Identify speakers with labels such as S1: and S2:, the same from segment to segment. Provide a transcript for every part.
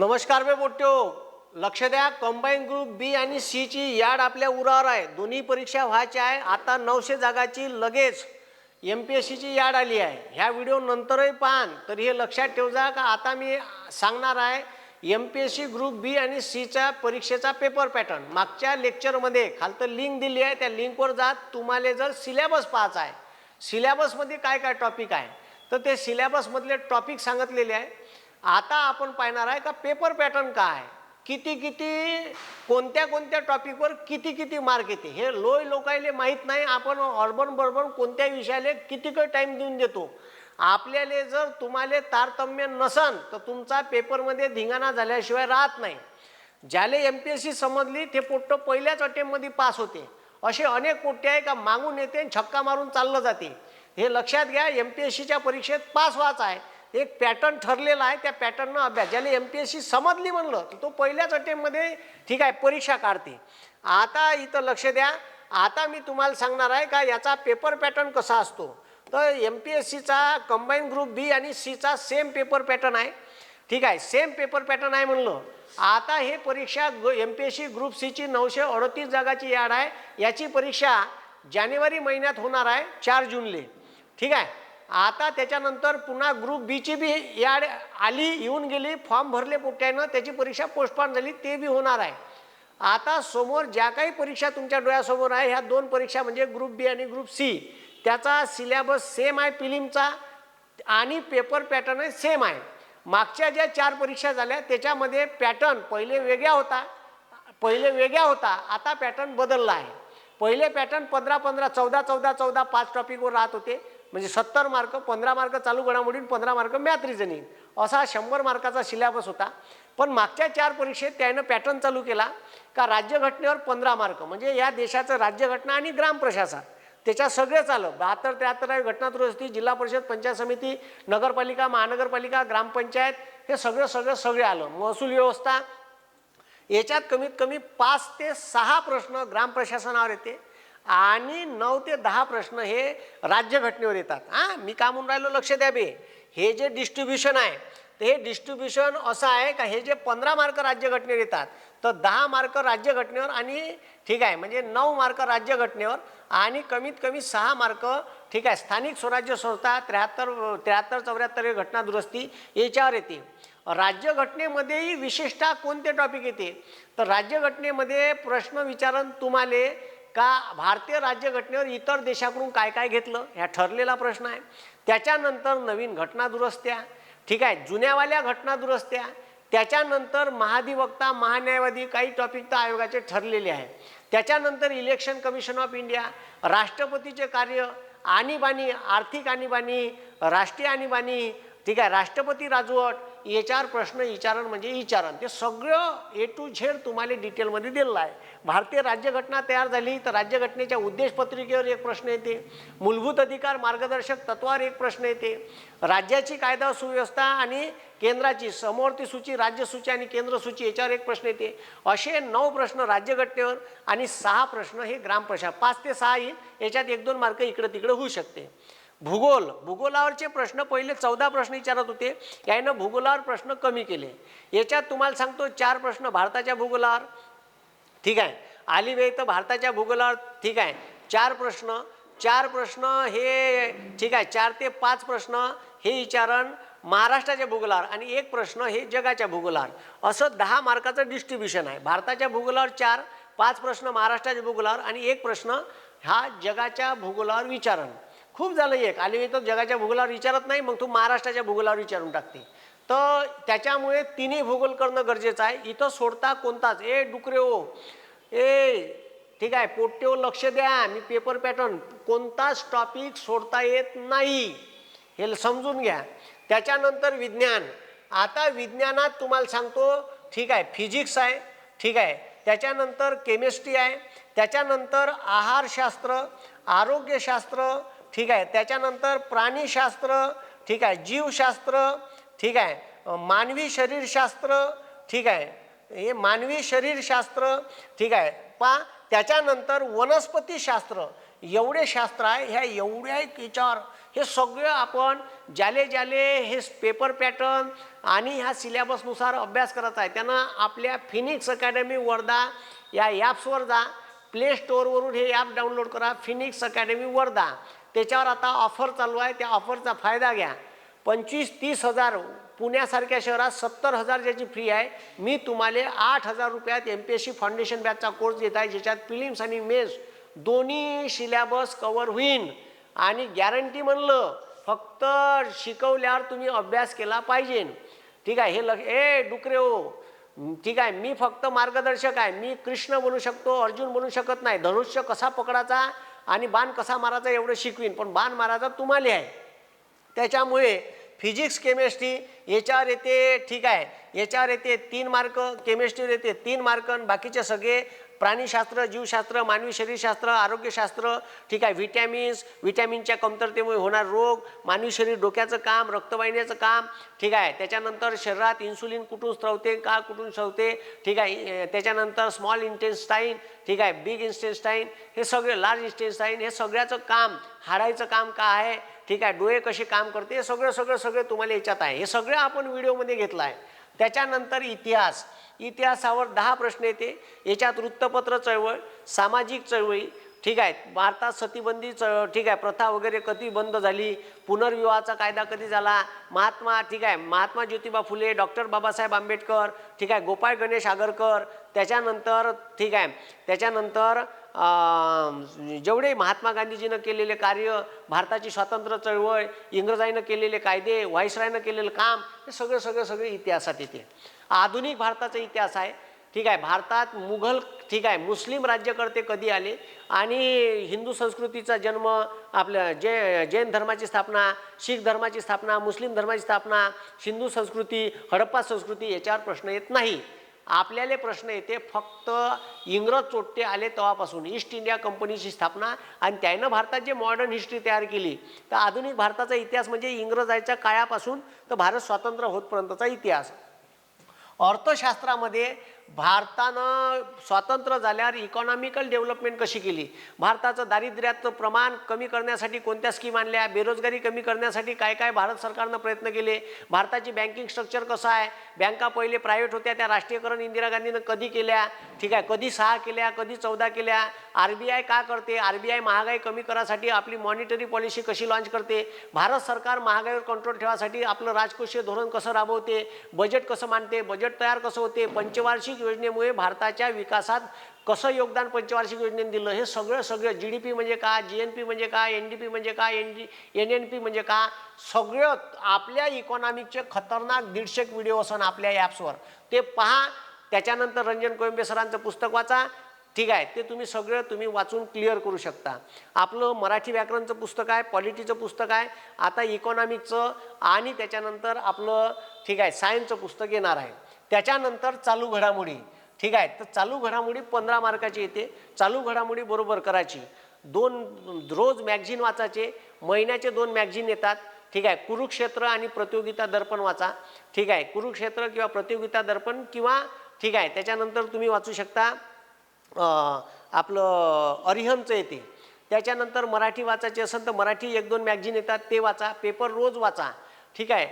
S1: नमस्कार मी बोट्यो. लक्ष द्या कंबाईन ग्रुप बी आणि सीची याड आपल्या उरावर आहे. दोन्ही परीक्षा व्हायच्या आहे. आता नऊशे जागाची लगेच एम पी एस सीची याड आली आहे. ह्या व्हिडिओ नंतरही पाहान तर हे लक्षात ठेवजा का आता मी सांगणार आहे M P S C group B आणि सीचा परीक्षेचा पेपर पॅटर्न मागच्या लेक्चरमध्ये खालतं लिंक दिली आहे. त्या लिंकवर जात तुम्हाला जर सिलेबस पाहायचा आहे. सिलेबसमध्ये काय काय टॉपिक आहे? तर ते सिलेबसमधले टॉपिक सांगितलेले आहे. आता आपण पाहणार आहे का पेपर पॅटर्न काय? किती किती कोणत्या कोणत्या टॉपिकवर किती किती मार्क येते? हे लोय लोकायले माहीत नाही. आपण अर्बन बर्बन कोणत्या विषयाला किती काही टाईम देऊन देतो? आपल्याला जर तुम्हाला तारतम्य नसन तर तुमचा पेपरमध्ये धिंगाणा झाल्याशिवाय राहत नाही. ज्याले एम पी एस सी समजली ते पोट्ट पहिल्याच अटेम्पमध्ये पास होते. असे अनेक पोट्टे आहे का मागून येते आणि छक्का मारून चाललं जाते. हे लक्षात घ्या एम पी एस सीच्या परीक्षेत पास व्हायचं आहे. एक पॅटर्न ठरलेला आहे. त्या पॅटर्ननं अभ्यास. ज्याला एम पी एस सी समजली म्हणलं तर तो पहिल्याच अटेम्पमध्ये ठीक आहे परीक्षा काढते. आता इथं लक्ष द्या. आता मी तुम्हाला सांगणार आहे का याचा पेपर पॅटर्न कसा असतो? तर एम पी एस सीचा कंबाईन ग्रुप बी आणि सीचा सेम पेपर पॅटर्न आहे. ठीक आहे सेम पेपर पॅटर्न आहे म्हणलं. आता हे परीक्षा M P S C group सीची नऊशे अडतीस जागाची याड आहे. याची परीक्षा जानेवारी महिन्यात होणार आहे चार जूनले. ठीक आहे? आता त्याच्यानंतर पुन्हा ग्रुप बीची बी याड आली येऊन गेली फॉर्म भरले पोट्यानं त्याची परीक्षा पोस्टपॉन झाली ते बी होणार आहे. आता समोर ज्या काही परीक्षा तुमच्या डोळ्यासमोर आहे ह्या दोन परीक्षा म्हणजे ग्रुप बी आणि ग्रुप सी त्याचा सिलेबस सेम आहे फिलिमचा आणि पेपर पॅटर्न सेम आहे. मागच्या ज्या चार परीक्षा झाल्या त्याच्यामध्ये पॅटर्न पहिले वेगळा होता पहिले वेगळा होता आता पॅटर्न बदलला आहे. पहिले पॅटर्न पंधरा पंधरा चौदा चौदा चौदा पाच टॉपिकवर राहत होते. म्हणजे सत्तर मार्क पंधरा मार्क चालू घडामोडीन पंधरा मार्क मॅथ रिझनिंग असा शंभर मार्काचा सिलेबस होता. पण मागच्या चार परीक्षेत त्यानं पॅटर्न चालू केला का राज्यघटनेवर पंधरा मार्क. म्हणजे या देशाचं राज्यघटना आणि ग्रामप्रशासन त्याच्यात सगळेच आलं बहात्तर त्र्याहत्तर घटना दुरुस्ती जिल्हा परिषद पंचायत समिती नगरपालिका महानगरपालिका ग्रामपंचायत हे सगळं सगळं सगळे आलं. महसूल व्यवस्था. याच्यात कमीत कमी पाच ते सहा प्रश्न ग्रामप्रशासनावर येते. आणि नऊ ते दहा प्रश्न हे राज्यघटनेवर येतात. हां मी का म्हणून राहिलो लक्ष द्या बे. हे जे डिस्ट्रीब्युशन आहे तर हे डिस्ट्रीब्युशन असं आहे का हे जे पंधरा मार्क राज्यघटनेवर येतात तर दहा मार्क राज्यघटनेवर आणि ठीक आहे म्हणजे नऊ मार्क राज्यघटनेवर आणि कमीत कमी सहा मार्क ठीक आहे स्थानिक स्वराज्य संस्था त्र्याहत्तर त्र्याहत्तर चौऱ्याहत्तर घटना दुरुस्ती याच्यावर येते. राज्यघटनेमध्येही विशेषतः कोणते टॉपिक येते? तर राज्यघटनेमध्ये प्रश्न विचारण तुम्हाला का भारतीय राज्यघटनेवर इतर देशाकडून काय काय घेतलं? ह्या ठरलेला प्रश्न आहे. त्याच्यानंतर नवीन घटना दुरुस्त्या ठीक आहे जुन्यावाल्या घटना दुरुस्त्या त्याच्यानंतर महाधिवक्ता महान्यायवादी काही टॉपिक तर आयोगाचे ठरलेले आहे त्याच्यानंतर इलेक्शन कमिशन ऑफ इंडिया राष्ट्रपतीचे कार्य आणीबाणी आर्थिक आणीबाणी राष्ट्रीय आणीबाणी ठीक आहे राष्ट्रपती राजवट याच्यावर प्रश्न विचारण म्हणजे विचारण. ते सगळं ए टू झेड तुम्हाला डिटेलमध्ये दिलेलं आहे. भारतीय राज्यघटना तयार झाली तर राज्यघटनेच्या उद्देशपत्रिकेवर एक प्रश्न येते. मूलभूत अधिकार मार्गदर्शक तत्वावर एक प्रश्न येते. राज्याची कायदा सुव्यवस्था आणि केंद्राची समवर्ती सूची राज्यसूची आणि केंद्र सूची याच्यावर एक प्रश्न येते. असे नऊ प्रश्न राज्यघटनेवर आणि सहा प्रश्न हे ग्रामप्रशा पाच ते सहा येईल याच्यात एक दोन मार्क इकडं तिकडं होऊ शकते. भूगोल भूगोलावरचे प्रश्न पहिले चौदा प्रश्न विचारत होते. यानं भूगोलावर प्रश्न कमी केले. याच्यात तुम्हाला सांगतो चार प्रश्न भारताच्या भूगोलावर ठीक आहे. आली वेळ तर भारताच्या भूगोलावर ठीक आहे. चार प्रश्न चार प्रश्न हे ठीक आहे. चार ते पाच प्रश्न हे विचारण महाराष्ट्राच्या भूगोलावर आणि एक प्रश्न हे जगाच्या भूगोलावर. असं दहा मार्काचं डिस्ट्रीब्युशन आहे. भारताच्या भूगोलावर चार पाच प्रश्न महाराष्ट्राच्या भूगोलावर आणि एक प्रश्न हा जगाच्या भूगोलावर विचारण. खूप झालं एक. आली तर जगाच्या भूगोलावर विचारत नाही मग तू महाराष्ट्राच्या भूगोलावर विचारून टाकते. तर त्याच्यामुळे तिन्ही भूगोल करणं गरजेचं आहे. इथं सोडता कोणताच. ए डुकरे ओ ए ठीक आहे पोट्टेव लक्ष द्या. मी पेपर पॅटर्न कोणताच टॉपिक सोडता येत नाही. हे समजून घ्या. त्याच्यानंतर विज्ञान. आता विज्ञानात तुम्हाला सांगतो ठीक आहे फिजिक्स आहे ठीक आहे. त्याच्यानंतर केमिस्ट्री आहे. त्याच्यानंतर आहारशास्त्र आरोग्यशास्त्र ठीक आहे. त्याच्यानंतर प्राणीशास्त्र ठीक आहे. जीवशास्त्र ठीक आहे. मानवी शरीरशास्त्र ठीक आहे. हे मानवी शरीरशास्त्र ठीक आहे. पा त्याच्यानंतर वनस्पतीशास्त्र एवढे शास्त्र आहे ह्या एवढ्या याच्यावर. हे सगळं आपण ज्याले ज्याले हे पेपर पॅटर्न आणि ह्या सिलेबसनुसार अभ्यास करत आहे. त्यांना आपल्या फिनिक्स अकॅडमी वर्धा या ॲप्सवर जा. प्ले स्टोअरवरून हे ॲप डाउनलोड करा फिनिक्स अकॅडमी वर्धा त्याच्यावर आता ऑफर चालू आहे त्या ऑफरचा फायदा घ्या. पंचवीस तीस हजार पुण्यासारख्या शहरात सत्तर हजार ज्याची फी आहे मी तुम्हाला आठ हजार रुपयात M P S C foundation बॅचचा course देत आहे ज्याच्यात फिलिम्स आणि मेन्स दोन्ही सिलॅबस कवर होईन. आणि गॅरंटी म्हणलं फक्त शिकवल्यावर तुम्ही अभ्यास केला पाहिजे. ठीक आहे हे लक्ष ए डुकरे हो. ठीक आहे मी फक्त मार्गदर्शक आहे. मी कृष्ण बनू शकतो अर्जुन बनू शकत नाही. धनुष्य कसा पकडायचा आणि बाण कसा मारायचा एवढं शिकवीन पण बाण मारायचा तुम्हाला आहे. त्याच्यामुळे फिजिक्स केमिस्ट्री याच्यावर येते ठीक आहे. याच्यावर येते तीन मार्क केमिस्ट्रीवर येते तीन मार्क आणि बाकीचे सगळे प्राणीशास्त्र जीवशास्त्र मानवी शरीरशास्त्र आरोग्यशास्त्र ठीक आहे व्हिटॅमिन्स व्हिटॅमिनच्या कमतरतेमुळे होणार रोग मानवी शरीर डोक्याचं काम रक्तवाहिन्याचं काम ठीक आहे त्याच्यानंतर शरीरात इन्सुलिन कुठून स्त्रवते का कुठून स्त्रवते ठीक आहे त्याच्यानंतर स्मॉल इंटेन्स्टाईन ठीक आहे बिग इंटेन्स्टाईन हे सगळे लार्ज इंटेन्स्टाईन हे सगळ्याचं काम हाडायचं काम का आहे ठीक आहे डोळे कसे काम करते हे सगळं सगळं सगळं तुम्हाला याच्यात आहे. हे सगळं आपण व्हिडिओमध्ये घेतलं आहे. त्याच्यानंतर इतिहास. इतिहासावर दहा प्रश्न येते. याच्यात वृत्तपत्र चळवळ सामाजिक चळवळी ठीक आहे. भारतात सतीबंदी च ठीक आहे. प्रथा वगैरे कधी बंद झाली? पुनर्विवाहाचा कायदा कधी झाला? महात्मा ठीक आहे. महात्मा ज्योतिबा फुले डॉक्टर बाबासाहेब आंबेडकर ठीक आहे. गोपाळ गणेश आगरकर त्याच्यानंतर ठीक आहे. त्याच्यानंतर जेवढे महात्मा गांधीजीनं केलेले कार्य भारताची स्वातंत्र्य चळवळ इंग्रजाईनं केलेले कायदे व्हाईसरायनं केलेलं काम हे सगळं सगळं सगळे इतिहासात येते. आधुनिक भारताचा इतिहास आहे. ठीक आहे भारतात मुघल ठीक आहे मुस्लिम राज्यकर्ते कधी आले आणि हिंदू संस्कृतीचा जन्म आपलं जे जैन धर्माची स्थापना शीख धर्माची स्थापना मुस्लिम धर्माची स्थापना हिंदू संस्कृती हडप्पा संस्कृती याच्यावर प्रश्न येत नाही. आपल्याला प्रश्न येते फक्त इंग्रज चोट्टे आले तेव्हापासून ईस्ट इंडिया कंपनीची स्थापना आणि त्यानं भारतात जे मॉडर्न हिस्ट्री तयार केली तर आधुनिक भारताचा इतिहास म्हणजे इंग्रजाच्या काळापासून तर भारत स्वातंत्र्य होतपर्यंतचा इतिहास. अर्थशास्त्रामध्ये भारतानं स्वातंत्र्य झाल्यावर इकॉनॉमिकल डेव्हलपमेंट कशी केली? भारताचं दारिद्र्याचं प्रमाण कमी करण्यासाठी कोणत्या स्कीम आणल्या? बेरोजगारी कमी करण्यासाठी काय काय भारत सरकारनं प्रयत्न केले? भारताची बँकिंग स्ट्रक्चर कसं आहे? बँका पहिले प्रायव्हेट होत्या त्या राष्ट्रीयकरण इंदिरा गांधीनं कधी केल्या? ठीक आहे कधी सहा केल्या कधी चौदा केल्या? आर बी आय का करते? आर बी आय महागाई कमी करायसाठी आपली मॉनिटरी पॉलिसी कशी लॉन्च करते? भारत सरकार महागाईवर कंट्रोल ठेवासाठी आपलं राजकोषीय धोरण कसं राबवते? बजेट कसं मांडते बजेट तयार कसं होते? पंचवार्षिक योजनेमुळे भारताच्या विकासात कसं योगदान पंचवार्षिक योजनेने दिलं हे सगळं सगळं जी डी पी म्हणजे का जी एन पी म्हणजे का एन डी पी म्हणजे का N D N N P म्हणजे का सगळं आपल्या इकॉनॉमिकचे खतरनाक दीडशेक व्हिडिओ असन आपल्या ॲप्सवर ते पहा त्याच्यानंतर रंजन कोयंबे सरांचं पुस्तक वाचा. ठीक आहे ते तुम्ही सगळं तुम्ही वाचून क्लिअर करू शकता. आपलं मराठी व्याकरणचं पुस्तक आहे पॉलिटीचं पुस्तक आहे आता इकॉनॉमिकचं आणि त्याच्यानंतर आपलं ठीक आहे सायन्सचं पुस्तक येणार आहे. त्याच्यानंतर चालू घडामोडी. ठीक आहे? तर चालू घडामोडी पंधरा मार्काची येते. चालू घडामोडी बरोबर करायची. दोन रोज मॅगझिन वाचायचे. महिन्याचे दोन मॅगझिन येतात. ठीक आहे? कुरुक्षेत्र आणि प्रतियोगिता दर्पण वाचा. ठीक आहे? कुरुक्षेत्र किंवा प्रतियोगिता दर्पण किंवा ठीक आहे त्याच्यानंतर तुम्ही वाचू शकता आपलं अरिहंतचं येते. त्याच्यानंतर मराठी वाचायची असेल तर मराठी एक दोन मॅगझिन येतात. ते वाचा. पेपर रोज वाचा. ठीक आहे?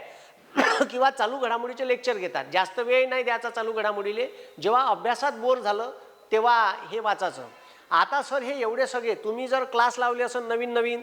S1: किंवा चालू घडामोडीचे लेक्चर घेतात. जास्त वेळ नाही द्यायचा चालू घडामोडीले. जेव्हा अभ्यासात बोर झालं तेव्हा हे वाचायचं. आता सर हे एवढे सगळे तुम्ही जर क्लास लावले असेल नवीन नवीन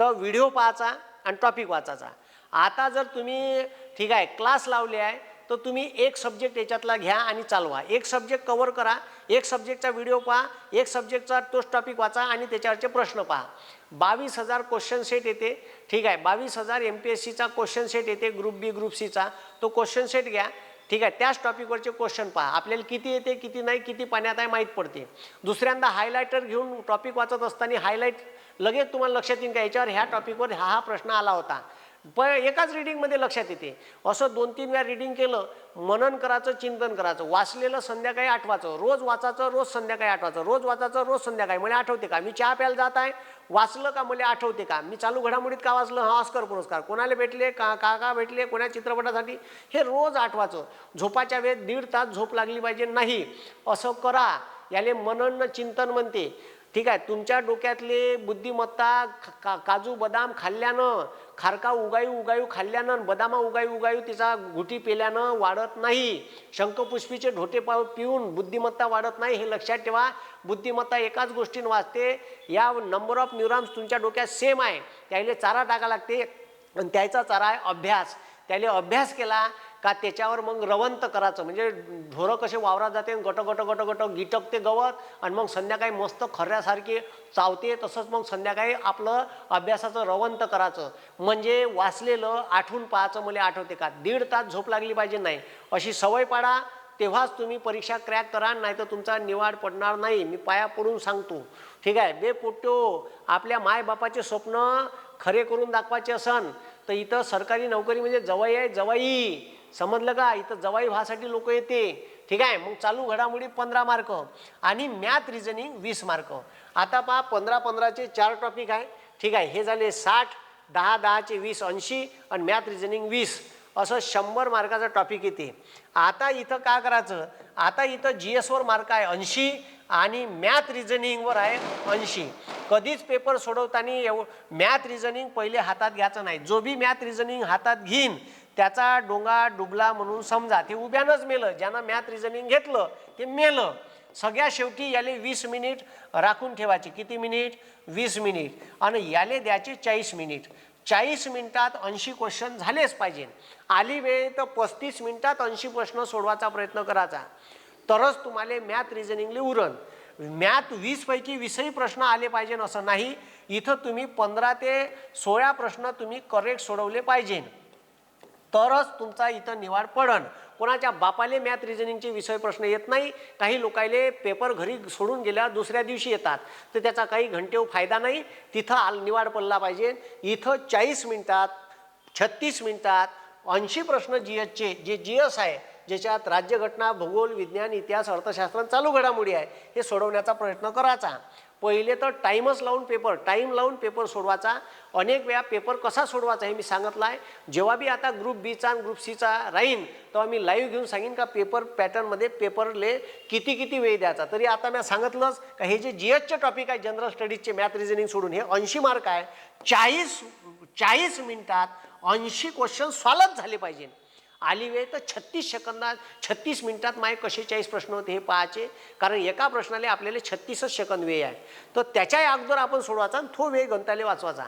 S1: तर व्हिडिओ पाहायचा आणि टॉपिक वाचायचा. आता जर तुम्ही ठीक आहे क्लास लावले आहे तर तुम्ही एक सब्जेक्ट याच्यातला घ्या आणि चालवा. एक सब्जेक्ट कवर करा एक सब्जेक्टचा व्हिडिओ पहा एक सब्जेक्टचा तोच टॉपिक वाचा आणि त्याच्यावरचे प्रश्न पहा. बावीस हजार क्वेश्चन सेट येते. ठीक आहे बावीस हजार एम पी एस सीचा क्वेश्चन सेट येते ग्रुप बी ग्रुप सीचा तो क्वेश्चन सेट घ्या. ठीक आहे त्याच टॉपिकवरचे क्वेश्चन पहा. आपल्याला किती येते किती नाही किती पाण्यात आहे माहीत पडते. दुसऱ्यांदा हायलायटर घेऊन टॉपिक वाचत असताना हायलाईट लगेच तुम्हाला लक्षात येईल का? याच्यावर ह्या टॉपिकवर हा हा प्रश्न आला होता. प एकाच रिडिंगमध्ये लक्षात येते. असं दोन तीन वेळा रिडिंग केलं मनन करायचं चिंतन करायचं. वाचलेलं संध्याकाळी आठवायचं रोज वाचायचं रोज संध्याकाळी आठवायचं रोज वाचायचं रोज संध्याकाळी. मला आठवते का? मी चहा प्यायला जात आहे. वाचलं का मला आठवते का? मी चालू घडामोडीत का वाचलं? हा ऑस्कर पुरस्कार. कोणाला भेटले? का का का भेटले? कोणा चित्रपटासाठी? हे रोज आठवायचं झोपाच्या वेळेत दीड तास झोप लागली पाहिजे. नाही. असं करा. याले मनन चिंतन म्हणते. ठीक आहे तुमच्या डोक्यातले बुद्धिमत्ता का काजू बदाम खाल्ल्यानं खारका उगायू उगायू खाल्ल्यानं बदामा उगायू उगायू तिचा घुटी पेल्यानं वाढत नाही. शंखपुष्पीचे ढोटे पाव पिऊन बुद्धिमत्ता वाढत नाही हे लक्षात ठेवा. बुद्धिमत्ता एकाच गोष्टीनं वाचते. या नंबर ऑफ न्यूरॉन्स तुमच्या डोक्यात सेम आहे. त्याला चारा टाका लागते. आणि त्याचा चारा आहे अभ्यास. त्याला अभ्यास केला का त्याच्यावर मग रवंत करायचं? म्हणजे ढोरं कसे वावरात जाते आणि गट गट गट गट गिटकते गवत आणि मग संध्याकाळी मस्त खऱ्यासारखे चावते तसंच मग संध्याकाळी आपलं अभ्यासाचं रवंत करायचं. म्हणजे वाचलेलं आठवून पाहायचं मला आठवते का? दीड तास झोप लागली पाहिजे नाही. अशी सवय पाडा तेव्हाच तुम्ही परीक्षा क्रॅक करा नाही तर तुमचा निवाड पडणार नाही. मी पाया पडून सांगतो. ठीक आहे? बे पोट्यो आपल्या मायबापाचे स्वप्न खरे करून दाखवायचे असन तर इथं सरकारी नोकरी म्हणजे जवाई आहे जवाई समजलं का? इथं जवाई व्हासाठी लोक येते. ठीक आहे? मग चालू घडामोडी पंधरा मार्क. आणि मॅथ रिझनिंग वीस मार्क. आता पहा पंधरा पंधराचे चार टॉपिक आहे. ठीक आहे? हे झाले साठ दहा दहाचे वीस ऐंशी आणि मॅथ रिझनिंग वीस. असं शंभर मार्काचा टॉपिक येते. आता इथं का करायचं? आता इथं जी एसवर मार्क आहे ऐंशी आणि मॅथ रिझनिंगवर आहे ऐंशी. कधीच पेपर सोडवताना एव मॅथ रिझनिंग पहिले हातात घ्यायचं नाही. जो बी मॅथ रिझनिंग हातात घेईन त्याचा डोंगा डुबला म्हणून समजा ते उभ्यानंच मेलं ज्यानं मॅथ रिझनिंग घेतलं ते मेलं. सगळ्या शेवटी याले वीस मिनिट राखून ठेवायचे. किती मिनिट? वीस मिनिट. आणि याले द्यायचे चाळीस मिनिट. चाळीस मिनिटात ऐंशी क्वेश्चन झालेच पाहिजे. आली वेळ तर पस्तीस मिनिटात ऐंशी प्रश्न सोडवायचा प्रयत्न करायचा. तरच तुम्हाला मॅथ रिझनिंगले उरण मॅथ वीसपैकी वीसही प्रश्न आले पाहिजे असं नाही. इथं तुम्ही पंधरा ते सोळा प्रश्न तुम्ही करेक्ट सोडवले पाहिजे तरच तुमचा इथं निवाड पडन. कोणाच्या बापाले मॅथ रिझनिंगचे विषय प्रश्न येत नाही काही लोकायले पेपर घरी सोडून गेल्यावर दुसऱ्या दिवशी येतात. तर त्याचा काही घंटेव फायदा नाही. तिथं आल निवाड पडला पाहिजे. इथं चाळीस मिनिटात छत्तीस मिनिटात ऐंशी प्रश्न जी एसचे जे जी एस आहे ज्याच्यात राज्यघटना भूगोल विज्ञान इतिहास अर्थशास्त्र चालू घडामोडी आहे हे सोडवण्याचा प्रयत्न करायचा. पहिले तर टाईमच लावून पेपर टाईम लावून पेपर सोडवायचा. अनेक वेळा पेपर कसा सोडवायचा हे मी सांगितलं आहे. जेव्हा बी आता ग्रुप बीचा आणि ग्रुप सीचा राहीन तेव्हा मी लाईव्ह घेऊन सांगेन का पेपर पॅटर्नमध्ये पेपरले किती किती वेळ द्यायचा. तरी आता मी सांगितलंच का हे जे जी एचचे टॉपिक आहे जनरल स्टडीजचे मॅथ रिझनिंग सोडून हे ऐंशी मार्क आहे. चाळीस चाळीस मिनिटात ऐंशी क्वेश्चन सॉल्व झाले पाहिजे आली वेळ तर छत्तीस सेकंदात छत्तीस मिनिटात माय कसे चाळीस प्रश्न होते हे पाहायचे. कारण एका प्रश्नाला आपल्याला छत्तीसच सेकंद वेळ आहे. तर त्याच्या अगोदर आपण सोडवायचा आणि तो वेळ गंताले वाचवायचा.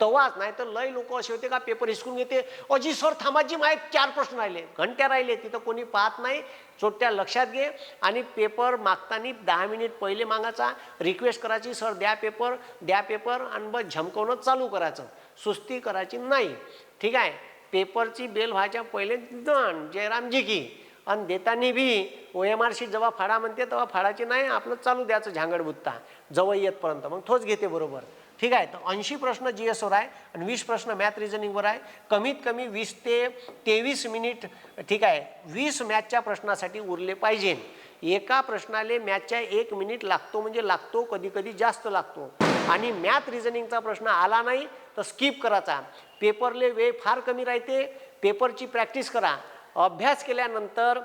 S1: तवाच नाही तर लय लोक असे होते का पेपर हिसकून घेते अजी सर थांबाजी माय चार प्रश्न राहिले. घंट्या राहिले तिथं कोणी पाहत नाही. चोट्या लक्षात घे. आणि पेपर मागताना दहा मिनिट पहिले मागायचा. रिक्वेस्ट करायची सर द्या पेपर द्या पेपर आणि बस झमकवणं चालू करायचं. सुस्ती करायची नाही. ठीक आहे? पेपरची बेल व्हायच्या पहिले दण जयरामजी की. आणि देताना B O M R C जेव्हा फाडा म्हणते तेव्हा फाडाची नाही आपलं चालू द्यायचं झांगड बुत्ता. जवळ येतपर्यंत मग तोच घेते बरोबर. ठीक आहे तर ऐंशी प्रश्न जी एसवर आहे आणि वीस प्रश्न मॅथ रिझनिंगवर आहे. कमीत कमी वीस ते तेवीस मिनिट ठीक आहे वीस मॅथच्या प्रश्नासाठी उरले पाहिजे. एका प्रश्नाले मॅथच्या एक मिनिट लागतो म्हणजे लागतो कधी कधी जास्त लागतो. आणि मॅथ रिझनिंगचा प्रश्न आला नाही तर स्किप करायचा. पेपरले वेळ फार कमी राहते पेपरची प्रॅक्टिस करा. अभ्यास केल्यानंतर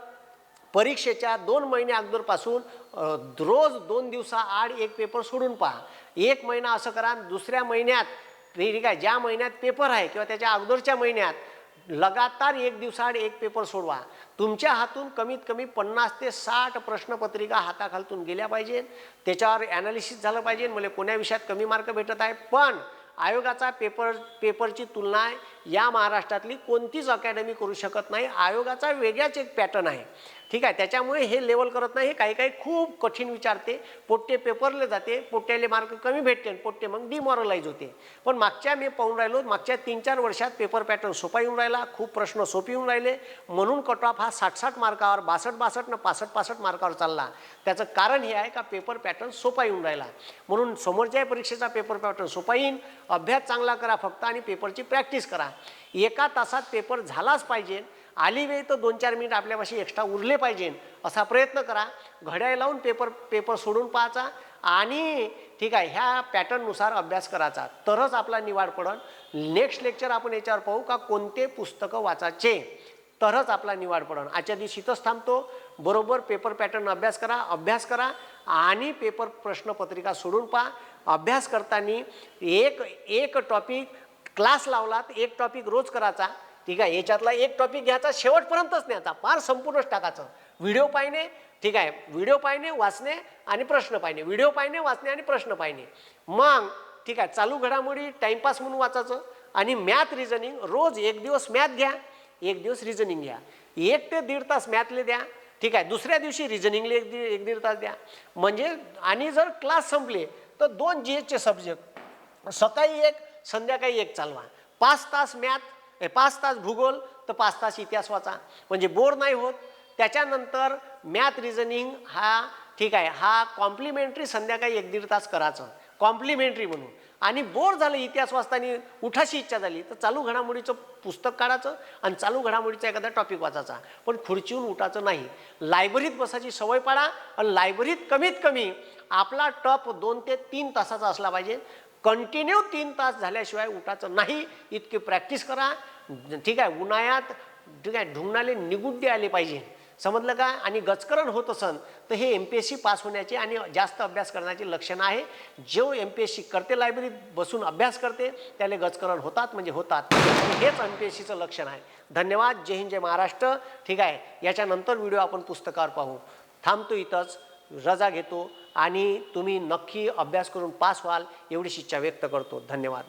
S1: परीक्षेच्या दोन महिन्या अगोदरपासून रोज दोन दिवसाआड एक पेपर सोडून पहा. एक महिना असं करा दुसऱ्या महिन्यात ठीक आहे ज्या महिन्यात पेपर आहे किंवा त्याच्या अगोदरच्या महिन्यात लगातार एक दिवसाआड एक पेपर सोडवा. तुमच्या हातून कमीत कमी पन्नास ते साठ प्रश्नपत्रिका हाताखालतून गेल्या पाहिजे त्याच्यावर ॲनालिसिस झालं पाहिजे. मला कोण्या विषयात कमी मार्क भेटत आहे? पण आयोगाचा पेपर पेपरची तुलना या महाराष्ट्रातली कोणतीच अकॅडमी करू शकत नाही. आयोगाचा वेगळाच एक पॅटर्न आहे. ठीक आहे त्याच्यामुळे हे लेवल करत नाही. काही काही खूप कठीण विचारते. पोट्टे पेपरले जाते. पोट्ट्याले मार्क कमी भेटते आणि पोट्टे मग डिमॉरलाईज होते. पण मागच्या मी पाहून राहिलो मागच्या तीन चार वर्षात पेपर पॅटर्न सोपा येऊन राहिला. खूप प्रश्न सोपे येऊन राहिले. म्हणून कट ऑफ हा साठ साठ मार्कावर बासष्ट बासष्ट न पासष्ट पासष्ट मार्कावर चालला. त्याचं कारण हे आहे का पेपर पॅटर्न सोपा येऊन राहिला. म्हणून समोरच्या परीक्षेचा पेपर पॅटर्न सोपा येईन. अभ्यास चांगला करा फक्त आणि पेपरची प्रॅक्टिस करा. एका तासात पेपर झालाच पाहिजे. आली वेळ तर दोन चार मिनिट आपल्यापाशी एक्स्ट्रा उरले पाहिजे. असा प्रयत्न करा. घड्याळ लावून पेपर पेपर सोडून पाहायचा आणि ठीक आहे ह्या पॅटर्ननुसार अभ्यास करायचा. तरच आपला निवाड पडन नेक्स्ट लेक्चर आपण याच्यावर पाहू का कोणते पुस्तकं वाचायचे. तरच आपला निवाड पडन आजच्या दिवशी थांबतो. बरोबर पेपर पॅटर्न अभ्यास करा अभ्यास करा आणि पेपर प्रश्नपत्रिका सोडून पहा. अभ्यास करताना एक एक टॉपिक क्लास लावलात एक टॉपिक रोज करायचा ठीक आहे याच्यातला एक टॉपिक घ्यायचा शेवटपर्यंतच न्यायचा फार संपूर्णच टाकायचं. व्हिडिओ पाहणे ठीक आहे व्हिडिओ पाहणे वाचणे आणि प्रश्न पाहिणे व्हिडिओ पाहणे वाचणे आणि प्रश्न पाहिणे. मग ठीक आहे चालू घडामोडी टाईमपास म्हणून वाचायचं आणि मॅथ रिझनिंग रोज एक दिवस मॅथ घ्या एक दिवस रिझनिंग घ्या. एक ते दीड तास मॅथले द्या ठीक आहे दुसऱ्या दिवशी रिझनिंगले एक दीड एक दीड तास द्या. म्हणजे आणि जर क्लास संपले तर दोन जी एचचे सब्जेक्ट सकाळी एक संध्याकाळी एक चालवा. पाच तास मॅथ पाच तास भूगोल तर पाच तास इतिहास वाचा. म्हणजे बोर नाही होत. त्याच्यानंतर मॅथ रिझनिंग हा ठीक आहे. हा कॉम्प्लिमेंटरी संध्याकाळी एक दीड तास करायचं. कॉम्प्लिमेंटरी म्हणून. आणि बोर झालं इतिहास वाचताना उठाशी इच्छा झाली तर चालू घडामोडीचं पुस्तक काढायचं आणि चालू घडामोडीचा एखादा टॉपिक वाचायचा. पण खुर्चीहून उठायचं नाही. लायब्ररीत बसायची सवय पाडा आणि लायब्ररीत कमीत कमी आपला टप दोन ते तीन तासाचा असला पाहिजे. कंटिन्यू तीन तास झाल्याशिवाय उठायचं नाही इतकी प्रॅक्टिस करा. ठीक आहे उन्हाळ्यात ठीक आहे ढुंगणाले निगुड्डे आले पाहिजे. समजलं का? आणि गचकरण होत असन तर हे M P S C pass होण्याचे आणि जास्त अभ्यास करण्याची लक्षणं आहे. जो एम पी एस सी करते लायब्ररीत बसून अभ्यास करते त्याला गचकरण होतात म्हणजे होतात. हेच एम पी एस सीचं लक्षण आहे. धन्यवाद. जय हिंद जय महाराष्ट्र. ठीक आहे याच्यानंतर व्हिडिओ आपण पुस्तकावर पाहू. थांबतो इथंच. रजा घेतो. आणि तुम्ही नक्की अभ्यास करून पास व्हाल एवढीच इच्छा व्यक्त करतो. धन्यवाद.